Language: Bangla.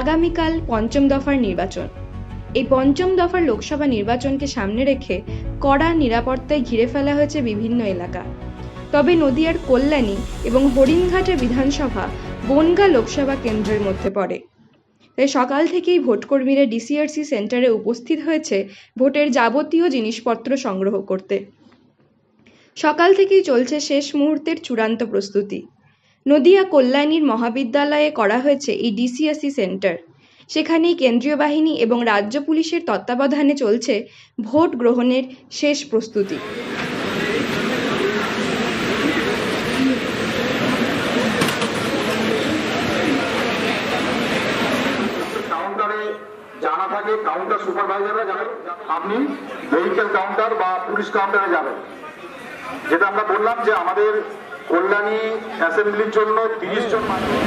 আগামীকাল পঞ্চম দফার নির্বাচন। এই পঞ্চম দফার লোকসভা নির্বাচনকে সামনে রেখে কড়া নিরাপত্তায় ঘিরে ফেলা হয়েছে বিভিন্ন এলাকা। তবে নদিয়ার কল্যাণী এবং হরিণঘাটা বিধানসভা বনগা লোকসভা কেন্দ্রের মধ্যে পড়ে। তাই সকাল থেকেই ভোটকর্মীরা ডিসিআরসি সেন্টারে উপস্থিত হয়েছে ভোটের যাবতীয় জিনিসপত্র সংগ্রহ করতে। সকাল থেকেই চলছে শেষ মুহূর্তের চূড়ান্ত প্রস্তুতি। নদিয়া কল্যাণীর মহাবিদ্যালয়ে করা হয়েছে এই ডিসিএসসি সেন্টার। সেখানেই কেন্দ্রীয় বাহিনী এবং রাজ্য পুলিশের তত্ত্বাবধানে চলছে ভোট গ্রহণের শেষ প্রস্তুতি। আপনি ভেহিকেল কাউন্টার বা পুলিশ কাউন্টারে যাবেন। যেটা আমরা বললাম যে আমাদের কল্যাণী অ্যাসেম্বলির জন্য তিরিশ জন মানুষ।